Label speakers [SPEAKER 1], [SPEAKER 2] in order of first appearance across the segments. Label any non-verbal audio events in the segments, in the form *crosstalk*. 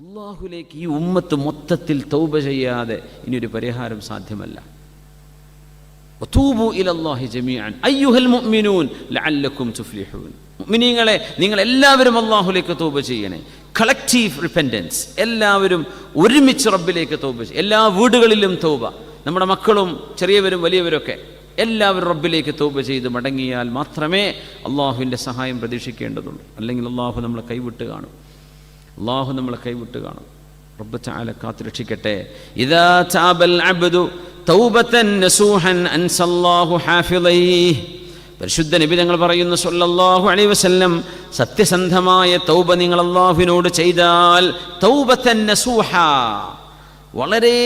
[SPEAKER 1] അള്ളാഹുലേക്ക് ഈ ഉമ്മത്ത് മൊത്തത്തിൽ തൗബ ചെയ്യാതെ ഇനിയൊരു പരിഹാരം സാധ്യമല്ല. മുഅ്മിനീങ്ങളെ നിങ്ങൾ എല്ലാവരും അള്ളാഹുലേക്ക് തൗബ ചെയ്യണേ. കളക്റ്റീവ് റിപ്പൻഡൻസ് എല്ലാവരും ഒരുമിച്ച് റബ്ബിലേക്ക് തൗബ ചെയ്യും. എല്ലാ വീടുകളിലും തൗബ. നമ്മുടെ മക്കളും ചെറിയവരും വലിയവരൊക്കെ എല്ലാവരും റബ്ബിലേക്ക് തൗബ ചെയ്ത് മടങ്ങിയാൽ മാത്രമേ അള്ളാഹുവിന്റെ സഹായം പ്രതീക്ഷിക്കേണ്ടതുള്ളൂ. അല്ലെങ്കിൽ അള്ളാഹു നമ്മളെ കൈവിട്ട് കാണും. അള്ളാഹു നമ്മളെ കൈവിട്ട് കാണും. ഇതാ ചാബൽ അബ്ദു തൗബത്തൻ നസൂഹൻ അൻസല്ലാഹു പരിശുദ്ധ നബി ഞങ്ങൾ സല്ലല്ലാഹു അലൈഹി വസല്ലം സത്യസന്ധമായ തൗബ നിങ്ങൾ അള്ളാഹുവിനോട് ചെയ്താൽ വളരെ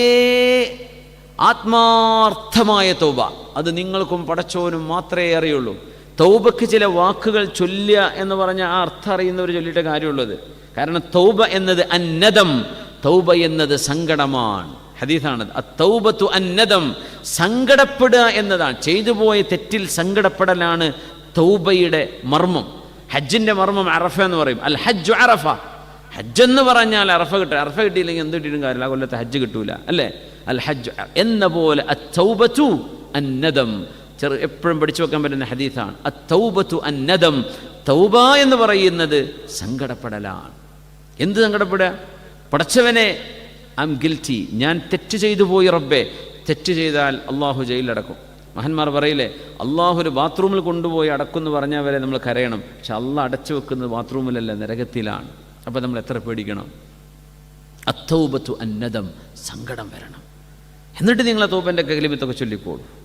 [SPEAKER 1] ആത്മാർത്ഥമായ തൗബ. അത് നിങ്ങൾക്കും പടച്ചോനും മാത്രമേ അറിയുള്ളൂ. തൗബക്ക് ചില വാക്കുകൾ ചൊല്ലുക എന്ന് പറഞ്ഞ ആ അർത്ഥം അറിയുന്നവർ ചൊല്ലിയിട്ട് കാര്യമുള്ളത്. കാരണം തൗബ എന്നത് അന്നദം തൗബ എന്നത് സങ്കടമാണ്. ഹദീസാണത്. തൗബത്തു അന്നദം സങ്കടപ്പെടുക എന്നതാണ്. ചെയ്തു പോയ തെറ്റിൽ സങ്കടപ്പെടലാണ് തൗബയുടെ മർമ്മം. ഹജ്ജിന്റെ മർമ്മം അറഫ എന്ന് പറയും. അൽ ഹജ്ജു അറഫ. ഹജ്ജ് എന്ന് പറഞ്ഞാൽ അറഫ കിട്ടുക അറഫ കിട്ടിയില്ലെങ്കിൽ എന്ത് കിട്ടിയിട്ടും കാര്യമില്ല. കൊല്ലത്തെ ഹജ്ജ് കിട്ടൂല. അല്ലേ? അൽ ഹജ്ജ് എന്ന പോലെ അ അത്തൗബത്തു അന്നദം. ചെറു എപ്പോഴും പഠിച്ചു വെക്കാൻ പറ്റുന്ന ഹദീസാണ്. അത്തൗബത്തു അന്നദം. തൗബ എന്ന് പറയുന്നത് സങ്കടപ്പെടലാണ്. എന്ത് സങ്കടപ്പെടുക? പടച്ചവനെ ഐ എം ഗിൽറ്റി ഞാൻ തെറ്റ് ചെയ്തു പോയി റബ്ബെ. തെറ്റ് ചെയ്താൽ അള്ളാഹു ജയിലടക്കും മഹന്മാർ പറയില്ലേ അള്ളാഹു ഒരു ബാത്റൂമിൽ കൊണ്ടുപോയി അടക്കുമെന്ന് പറഞ്ഞാൽ വരെ നമ്മൾ കരയണം. പക്ഷെ അള്ള അടച്ചു വെക്കുന്നത് ബാത്റൂമിലല്ല നരകത്തിലാണ്. അപ്പോൾ നമ്മൾ എത്ര പേടിക്കണം? അത്തൗബത്തു അന്നദം. സങ്കടം വരണം. എന്നിട്ട് നിങ്ങൾ ആ തൗബന്റെ കലിമത്തൊക്കെ ചൊല്ലിക്കോളൂ.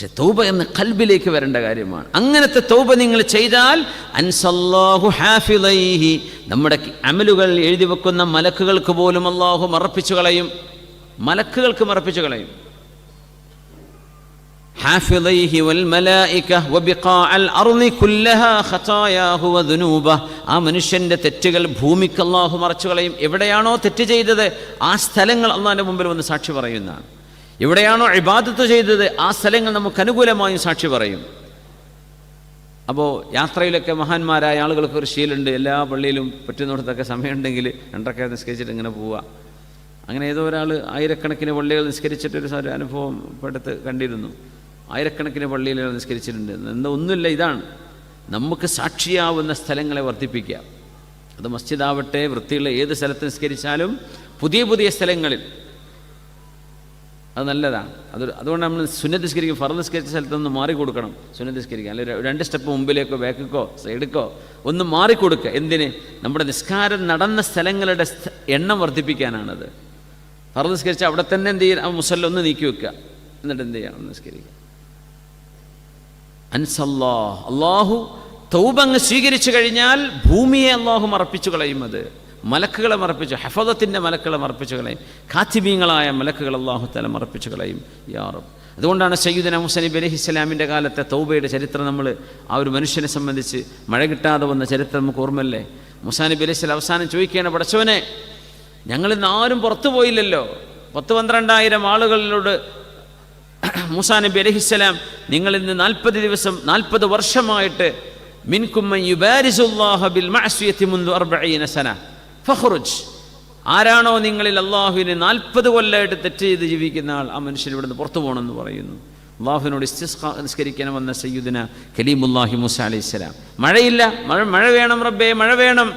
[SPEAKER 1] പക്ഷെ തൗബ എന്ന് കൽബിലേക്ക് വരേണ്ട കാര്യമാണ്. അങ്ങനത്തെ തൗബ നിങ്ങൾ ചെയ്താൽ അൻസല്ലാഹു ഹാഫിലൈഹി നമ്മുടെ അമലുകൾ എഴുതി വെക്കുന്ന മലക്കുകൾക്ക് പോലും അള്ളാഹു മറപ്പിച്ചു കളയും. മലക്കുകൾക്ക് മറപ്പിച്ചു കളയും. ഹാഫിലൈഹി വൽ മലായിക വബിഖാ അൽ അർളി കുല്ലഹാ ഖതായാഹു വദുനൂബ ആ മനുഷ്യന്റെ തെറ്റുകൾ ഭൂമിക്ക് അള്ളാഹു മറച്ചു കളയും. എവിടെയാണോ തെറ്റ് ചെയ്തത്? ആ സ്ഥലങ്ങൾ അല്ലാഹുവിന്റെ മുമ്പിൽ വന്ന് സാക്ഷി പറയുന്നതാണ്. എവിടെയാണോ ഇബാദത്ത് ചെയ്തത് ആ സ്ഥലങ്ങൾ നമുക്ക് അനുകൂലമായും സാക്ഷി പറയും. അപ്പോൾ യാത്രയിലൊക്കെ മഹാന്മാരായ ആളുകൾക്ക് ഒരു ശീലമുണ്ട്. എല്ലാ പള്ളിയിലും പറ്റുന്നിടത്തൊക്കെ സമയമുണ്ടെങ്കിൽ രണ്ടൊക്കെ നിസ്കരിച്ചിട്ട് ഇങ്ങനെ പോവുക. അങ്ങനെ ഏതോ ഒരാൾ ആയിരക്കണക്കിന് പള്ളികൾ നിസ്കരിച്ചിട്ടൊരു ഒരു അനുഭവം ഇപ്പോഴത്ത് കണ്ടിരുന്നു. ആയിരക്കണക്കിന് പള്ളിയിൽ നിസ്കരിച്ചിട്ടുണ്ട്. എന്താ ഒന്നുമില്ല ഇതാണ്. നമുക്ക് സാക്ഷിയാവുന്ന സ്ഥലങ്ങളെ വർദ്ധിപ്പിക്കുക. അത് മസ്ജിദാവട്ടെ വൃത്തിയുള്ള ഏത് സ്ഥലത്ത് നിസ്കരിച്ചാലും പുതിയ പുതിയ സ്ഥലങ്ങളിൽ അത് നല്ലതാണ് അത് അതുകൊണ്ട് നമ്മൾ സുന്നത്ത് നിസ്കരിക്കും ഫറ നിസ്കരിച്ച സ്ഥലത്ത് നിന്ന് മാറി കൊടുക്കണം. സുന്നത്ത് നിസ്കരിക്കുക അല്ലെങ്കിൽ രണ്ട് സ്റ്റെപ്പ് മുമ്പിലേക്കോ ബാക്കിക്കോ സൈഡിക്കോ ഒന്ന് മാറിക്കൊടുക്കുക എന്തിന്? നമ്മുടെ നിസ്കാരം നടന്ന സ്ഥലങ്ങളുടെ സ്ഥ- എണ്ണം വർദ്ധിപ്പിക്കാനാണത്. നിസ്കരിച്ച അവിടെ തന്നെ എന്ത് ചെയ്യുക ആ മുസല്ല ഒന്ന് നീക്കി വെക്കുക. എന്നിട്ട് എന്ത് ചെയ്യുക നിസ്കരിക്കുക. അൻസല്ലാ. അള്ളാഹു തൗബങ്ങ് സ്വീകരിച്ചു കഴിഞ്ഞാൽ ഭൂമിയെ അള്ളാഹു മറപ്പിച്ചു കളയും അത്. മലക്കുകളെ മറപ്പിച്ചു ഹഫദത്തിന്റെ മലക്കുകളെ മറപ്പിച്ചു കളയും. കാത്തിബീങ്ങളായ മലക്കുകൾ അള്ളാഹു തല മറപ്പിച്ചു കളയും. യാറും അതുകൊണ്ടാണ് സയ്യിദന മുസനബി അലഹി ഇസ്ലാമിന്റെ കാലത്തെ തൗബയുടെ ചരിത്രം നമ്മൾ ആ ഒരു മനുഷ്യനെ സംബന്ധിച്ച് മഴ കിട്ടാതെ വന്ന ചരിത്രം നമുക്ക് ഓർമ്മല്ലേ മുസാനബി അലൈഹി സ്വലാം അവസാനം ചോദിക്കുകയാണ് പടച്ചവനെ ഞങ്ങളിന്ന് ആരും പുറത്തു പോയില്ലല്ലോ. പത്ത് പന്ത്രണ്ടായിരം ആളുകളിലോട് *clears throat* മൂസാ നബി അലഹിസ്സലാം നിങ്ങൾ ഇന്ന് നാൽപ്പത് ദിവസം നാൽപ്പത് വർഷമായിട്ട് മിൻകുമ്മൻ യുബാരിസുല്ലാഹ ബിൽ മഅസിയത്തി മുൻദു അർബഈന സന. ഫഖ്റുജ്. ആരാണോ നിങ്ങളിൽ അള്ളാഹുവിനെ നാൽപ്പത് കൊല്ലമായിട്ട് തെറ്റ് ചെയ്ത് ജീവിക്കുന്ന ആൾ ആ മനുഷ്യൻ ഇവിടുന്ന് പുറത്തു പോകണമെന്ന് പറയുന്നു. അള്ളാഹുവിനോട് നിസ്കരിക്കണം വന്ന സയ്യുദിന കലീമുല്ലാഹി മുസ അലൈഹി മഴയില്ല മഴ മഴ വേണം റബ്ബേ മഴ വേണം.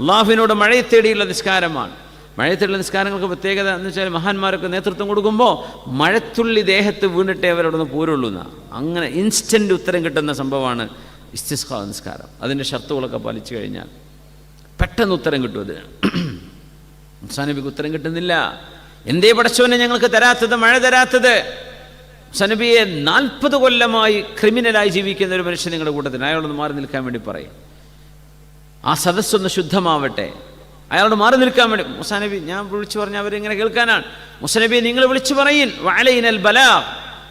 [SPEAKER 1] അള്ളാഹുവിനോട് മഴയെ തേടിയുള്ള നിസ്കാരമാണ്. മഴയത്തുള്ള നിസ്കാരങ്ങൾക്ക് പ്രത്യേകത എന്ന് വെച്ചാൽ മഹാന്മാർക്ക് നേതൃത്വം കൊടുക്കുമ്പോൾ മഴത്തുള്ളി ദേഹത്ത് വീണിട്ടേ അവരോടൊന്ന് പോരുള്ളൂ എന്നാണ് അങ്ങനെ ഇൻസ്റ്റന്റ് ഉത്തരം കിട്ടുന്ന സംഭവമാണ് ഇസ്തിസ്ഖ നിസ്കാരം. അതിന്റെ ഷർത്തുകളൊക്കെ പാലിച്ചു കഴിഞ്ഞാൽ പെട്ടെന്ന് ഉത്തരം കിട്ടും അതിന് മുസാനബിക്ക് ഉത്തരം കിട്ടുന്നില്ല. എന്തേ പടച്ചവനെ ഞങ്ങൾക്ക് തരാത്തത് മഴ തരാത്തത്? സനബിയെ നാൽപ്പത് കൊല്ലമായി ക്രിമിനലായി ജീവിക്കുന്ന ഒരു മനുഷ്യൻ നിങ്ങളുടെ കൂട്ടത്തിൽ. അയാളൊന്ന് മാറി നിൽക്കാൻ വേണ്ടി പറയും. ആ സദസ്സൊന്ന് ശുദ്ധമാവട്ടെ. അയാളോട് മാറി നിൽക്കാൻ വേണ്ടി. മുസാനബി ഞാൻ വിളിച്ചു പറഞ്ഞ അവരിങ്ങനെ കേൾക്കാനാണ്. മുസനബി നിങ്ങൾ വിളിച്ചു പറയിൻ വാലയിനൽ ബല.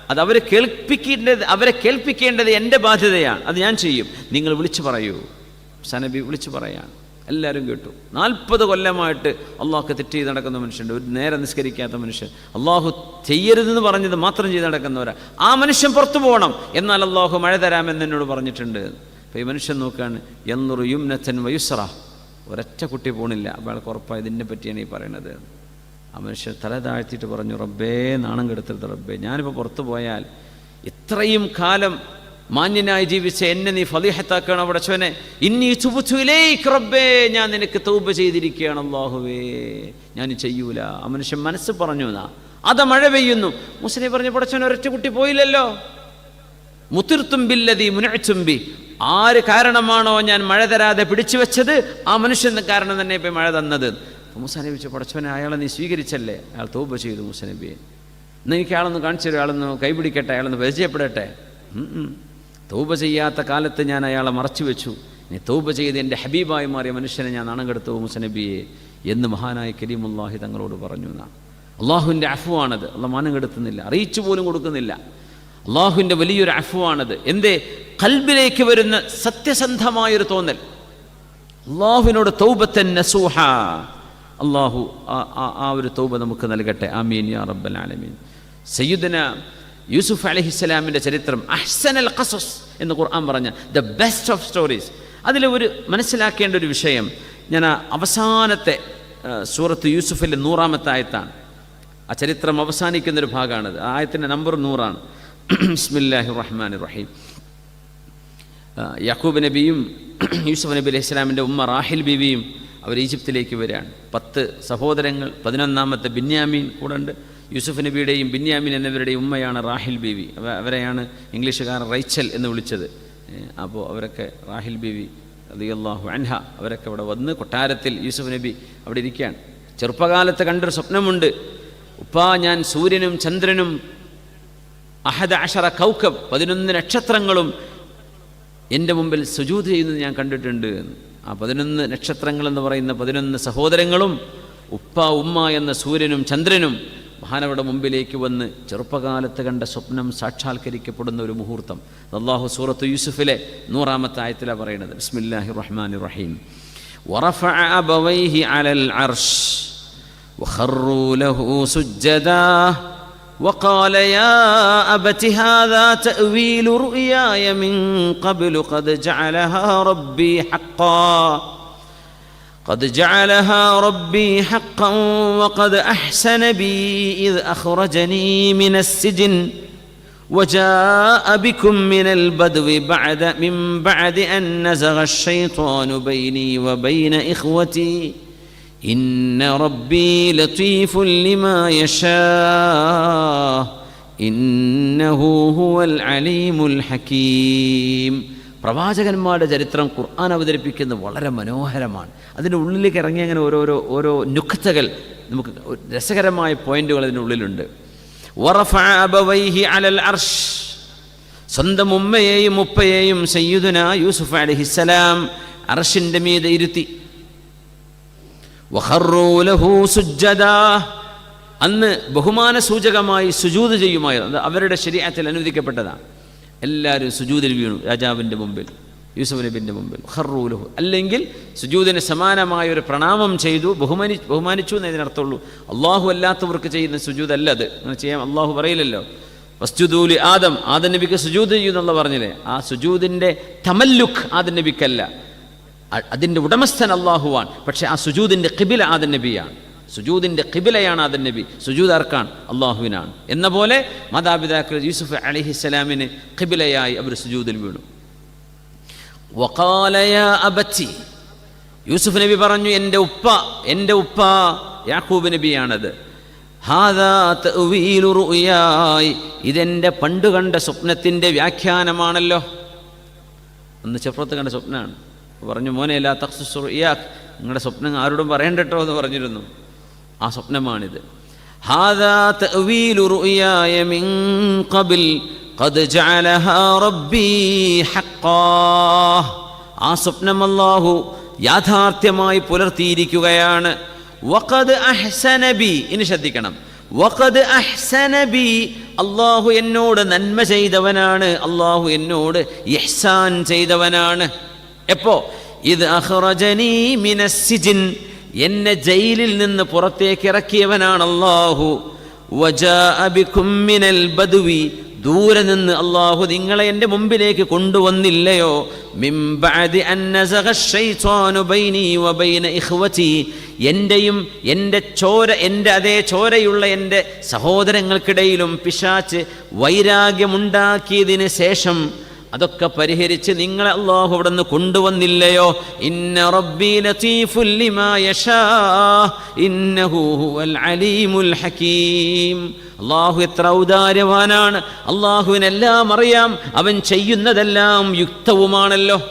[SPEAKER 1] അത് അവരെ കേൾപ്പിക്കേണ്ടത് അവരെ കേൾപ്പിക്കേണ്ടത് എന്റെ ബാധ്യതയാണ്. അത് ഞാൻ ചെയ്യും. നിങ്ങൾ വിളിച്ചു പറയൂ. മുസാനബി വിളിച്ചു പറയാണ്. എല്ലാവരും കേട്ടു. നാൽപ്പത് കൊല്ലമായിട്ട് അള്ളാഹ്ക്ക് തെറ്റ് ചെയ്ത് നടക്കുന്ന മനുഷ്യന്റെ ഒരു നേരെ നിസ്കരിക്കാത്ത മനുഷ്യൻ. അള്ളാഹു ചെയ്യരുതെന്ന് പറഞ്ഞത് മാത്രം ചെയ്ത് നടക്കുന്നവരാ. ആ മനുഷ്യൻ പുറത്തു പോകണം. എന്നാൽ അള്ളാഹു മഴ തരാമെന്ന് എന്നോട് പറഞ്ഞിട്ടുണ്ട്. അപ്പോൾ ഈ മനുഷ്യൻ നോക്കുകയാണ് എന്നൊരു യുംനച്ചൻ വയുസറ. ഒരൊറ്റ കുട്ടി പോണില്ല. അപ്പോൾ അയാൾക്ക് ഉറപ്പായി ഇതിനെ പറ്റിയാണ് ഈ പറയണത്. ആ മനുഷ്യൻ തല താഴ്ത്തിയിട്ട് പറഞ്ഞു റബ്ബേ നാണം കെടുത്തരുത് റബ്ബേ. ഞാനിപ്പോൾ പുറത്തു പോയാൽ ഇത്രയും കാലം മാന്യനായി ജീവിച്ച എന്നെ നീ ഫലിഹത്താക്കണം പടച്ചവനെ ഇന്നീ ചുബുച്ചുയിലേക്ക് റബ്ബേ ഞാൻ നിനക്ക് തൗബ ചെയ്തിരിക്കുകയാണ് അള്ളാഹുവേ ഞാൻ ചെയ്യൂല. ആ മനുഷ്യൻ മനസ്സ് പറഞ്ഞു എന്നാ. അത മഴ പെയ്യുന്നു. മുസ്ലിം പറഞ്ഞു പടച്ചവൻ ഒരൊറ്റ കുട്ടി പോയില്ലല്ലോ. മുത്തിർത്തുമ്പില്ലതി മുനച്ചുമ്പി ആര് കാരണമാണോ ഞാൻ മഴ തരാതെ പിടിച്ചു വെച്ചത്? ആ മനുഷ്യൻ കാരണം തന്നെ ഇപ്പം മഴ തന്നത്. മുസനബിച്ച് പടച്ചവനെ അയാളെ നീ സ്വീകരിച്ചല്ലേ? അയാൾ തൗബ ചെയ്തു മുസനബിയെ എനിക്ക് അയാളൊന്ന് കാണിച്ചു തരും അയാളൊന്ന് കൈപിടിക്കട്ടെ? അയാളൊന്ന് പരിചയപ്പെടട്ടെ. തൗബ ചെയ്യാത്ത കാലത്ത് ഞാൻ അയാളെ മറച്ചു വെച്ചു. ഇനി തൗബ ചെയ്ത് എന്റെ ഹബീബായി മാറിയ മനുഷ്യനെ ഞാൻ നാണം കെടുത്തു മുസനബിയെ എന്ന് മഹാനായ കരീമുല്ലാഹി തങ്ങളോട് പറഞ്ഞു എന്നാണ് അള്ളാഹുവിന്റെ അഫുവാണത്. അള്ള മാനം കെടുത്തുന്നില്ല. അറിയിച്ചു പോലും കൊടുക്കുന്നില്ല. അള്ളാഹുവിന്റെ വലിയൊരു അഫുവാണത്. എന്തേ? കൽബിലേക്ക് വരുന്ന സത്യസന്ധമായൊരു തോന്നൽ. അള്ളാഹുവിനോട് തൗബത്തൻ നസൂഹ. അള്ളാഹു ആ ഒരു തൗബ നമുക്ക് നൽകട്ടെ. ആമീൻ യാ റബ്ബൽ ആലമീൻ. സയ്യിദന യൂസുഫ് അലഹിസ്സലാമിന്റെ ചരിത്രം അഹ്സൻ അൽ ഖസസ് എന്ന് ഖുർആൻ പറഞ്ഞ ദ ബെസ്റ്റ് ഓഫ് സ്റ്റോറീസ് അതിൽ ഒരു മനസ്സിലാക്കേണ്ട ഒരു വിഷയം ഞാൻ അവസാനത്തെ സൂറത്ത് യൂസുഫിലെ നൂറാമത്തെ ആയത്താണ്. ആ ചരിത്രം അവസാനിക്കുന്ന ഒരു ഭാഗമാണത്. ആയത്തിന്റെ നമ്പർ നൂറാണ്. ബിസ്മില്ലാഹി റഹ്മാൻ റഹീം യാക്കൂബ് നബിയും *clears throat* യൂസുഫ് നബി അലൈഹി ഇസ്ലാമിന്റെ ഉമ്മ റാഹിൽ ബീവിയും അവർ ഈജിപ്തിലേക്ക് വരികയാണ്. പത്ത് സഹോദരങ്ങൾ പതിനൊന്നാമത്തെ ബിന്യാമീൻ കൂടെ ഉണ്ട്. യൂസുഫ് നബിയുടെയും ബിന്യാമിൻ എന്നിവരുടെയും ഉമ്മയാണ് റാഹിൽ ബീവി. അവരെയാണ് ഇംഗ്ലീഷുകാരൻ റൈച്ചൽ എന്ന് വിളിച്ചത്. അപ്പോൾ അവരൊക്കെ റാഹിൽ ബീവി അതിയല്ലാഹു അൻഹ അവരൊക്കെ അവിടെ വന്ന് കൊട്ടാരത്തിൽ യൂസുഫ് നബി അവിടെ ഇരിക്കുകയാണ്. ചെറുപ്പകാലത്ത് കണ്ടൊരു സ്വപ്നമുണ്ട്. ഉപ്പാ ഞാൻ സൂര്യനും ചന്ദ്രനും അഹദ അഷറ കൗക്കബ് പതിനൊന്ന് നക്ഷത്രങ്ങളും എന്റെ മുമ്പിൽ സുജൂത് ചെയ്യുന്നത് ഞാൻ കണ്ടിട്ടുണ്ട്. ആ പതിനൊന്ന് നക്ഷത്രങ്ങൾ എന്ന് പറയുന്ന പതിനൊന്ന് സഹോദരങ്ങളും ഉപ്പ ഉമ്മ എന്ന സൂര്യനും ചന്ദ്രനും മഹാനവരുടെ മുമ്പിലേക്ക് വന്ന് ചെറുപ്പകാലത്ത് കണ്ട സ്വപ്നം സാക്ഷാത്കരിക്കപ്പെടുന്ന ഒരു മുഹൂർത്തം അള്ളാഹു സൂറത്ത് യൂസുഫിലെ നൂറാമത്തെ ആയത്തിലാണ് പറയുന്നത് ബിസ്മില്ലാഹി റഹ്മാൻ റഹീം ورفع أبويه على العرش وخروا له سجدا وقال يا أبت هذا تأويل رؤياي من قبل قد جعلها ربي حقا قد جعلها ربي حقا وقد أحسن بي إذ أخرجني من السجن وجاء بكم من البدو بعد من بعد أن نزغ الشيطان بيني وبين إخوتي إن ربي لطيف لما يشاء إنه هو العليم الحكيم പ്രവാചകന്മാരുടെ ചരിത്രം ഖുർആൻ അവതരിപ്പിക്കുന്നത് വളരെ മനോഹരമാണ്. അതിന്റെ ഉള്ളിലേക്ക് ഇറങ്ങി അങ്ങനെ ഓരോരോ ഓരോ നുക്തകൾ നമുക്ക് രസകരമായ പോയിന്റുകൾ അതിന്റെ ഉള്ളിലുണ്ട്. സ്വന്തം ഉമ്മയെയും ഉപ്പയെയും സയ്യുദുന യൂസുഫ് അലഹിസ്സലാം അർഷിന്റെ മീത് ഇരുത്തി. അന്ന് ബഹുമാന സൂചകമായി സുജൂത് ചെയ്യുമായിരുന്നു. അവരുടെ ശരീരത്തിൽ അനുവദിക്കപ്പെട്ടതാണ്. എല്ലാവരും സുജൂതിൽ വീണു രാജാവിന്റെ മുമ്പിൽ യൂസഫ് നബിന്റെ മുമ്പിൽ. ഹർറൂലുഹു ലഹു. അല്ലെങ്കിൽ സുജൂദിന് സമാനമായ ഒരു പ്രണാമം ചെയ്തു ബഹുമാനി ബഹുമാനിച്ചു എന്ന് ഇതിനർത്ഥമുള്ളൂ അള്ളാഹു അല്ലാത്തവർക്ക് ചെയ്യുന്ന സുജൂദ് അല്ല അത് അങ്ങനെ ചെയ്യാൻ അള്ളാഹു പറയില്ലല്ലോ. വസ്തുദൂലി ആദം ആദം നബിക്ക് സുജൂദ് ചെയ്യുന്നുള്ള പറഞ്ഞില്ലേ? ആ സുജൂദിന്റെ തമല്ലുഖ് ആദം നബിക്കല്ല. അതിന്റെ ഉടമസ്ഥൻ അള്ളാഹുവാൻ പക്ഷേ ആ സുജൂദിന്റെ കിബില ആദൻ നബിയാണ്. സുജൂദിന്റെ കിബിലയാണ് ആദൻ നബി. സുജൂദ് ആർക്കാണ്? അള്ളാഹുവിനാണ് എന്ന പോലെ മാതാപിതാക്കൾ യൂസുഫ് അലിഹിസ്സലാമിന് കിബിലയായി അവർ സുജൂദിൽ വീണു. യൂസുഫ് നബി പറഞ്ഞു എന്റെ ഉപ്പ എന്റെ ഉപ്പ യാക്കൂബ് നബിയാണത്. ഇതെന്റെ പണ്ട് കണ്ട സ്വപ്നത്തിന്റെ വ്യാഖ്യാനമാണല്ലോ. അന്ന് ചെപ്പുറത്ത് കണ്ട സ്വപ്നമാണ്. പറഞ്ഞു മോനെ എല്ലാ തഖ്സുസ് റുയാഖ് നിങ്ങളുടെ സ്വപ്നം ആരോടും പറയണ്ടട്ടോ എന്ന് പറഞ്ഞിരുന്നു. ആ സ്വപ്നമാണിത്. ഹാദാ തഅ്വീലു റുയായ മിൻ ഖബൽ ഖദ് ജഅലഹാ റബ്ബി ഹഖ്ഖാ. ആ സ്വപ്നം അല്ലാഹു യാഥാർത്ഥ്യമായി പുലർത്തിയിരിക്കുകയാണ്. വഖദ് അഹ്സന ബി ഇനി ശ്രദ്ധിക്കണം. വഖദ് അഹ്സന ബി അള്ളാഹു എന്നോട് നന്മ ചെയ്തവനാണ്. അള്ളാഹു എന്നോട് ഇഹ്സാൻ ചെയ്തവനാണ്. എപ്പോ? ഇത് അഖ്റജനി മിനസ്സിജിൻ എന്നെ ജയിലിൽ നിന്ന് പുറത്തേക്ക് ഇറക്കിയവനാണ് അള്ളാഹു ബദ്വി. ദൂരെ നിന്ന് അള്ളാഹു നിങ്ങളെ എന്റെ മുമ്പിലേക്ക് കൊണ്ടുവന്നില്ലയോ? എന്റെയും എന്റെ ചോര എന്റെ അതേ ചോരയുള്ള എന്റെ സഹോദരങ്ങൾക്കിടയിലും പിശാച്ച് വൈരാഗ്യമുണ്ടാക്കിയതിന് ശേഷം അതൊക്കെ പരിഹരിച്ച് നിങ്ങളെ അള്ളാഹു അവിടെ നിന്ന് കൊണ്ടുവന്നില്ലയോ? ഇന്ന റബ്ബി അലീമുൽ ഹകീം. അള്ളാഹു എത്ര ഔദാര്യവാനാണ്. അള്ളാഹുവിനെല്ലാം അറിയാം. അവൻ ചെയ്യുന്നതെല്ലാം യുക്തവുമാണല്ലോ.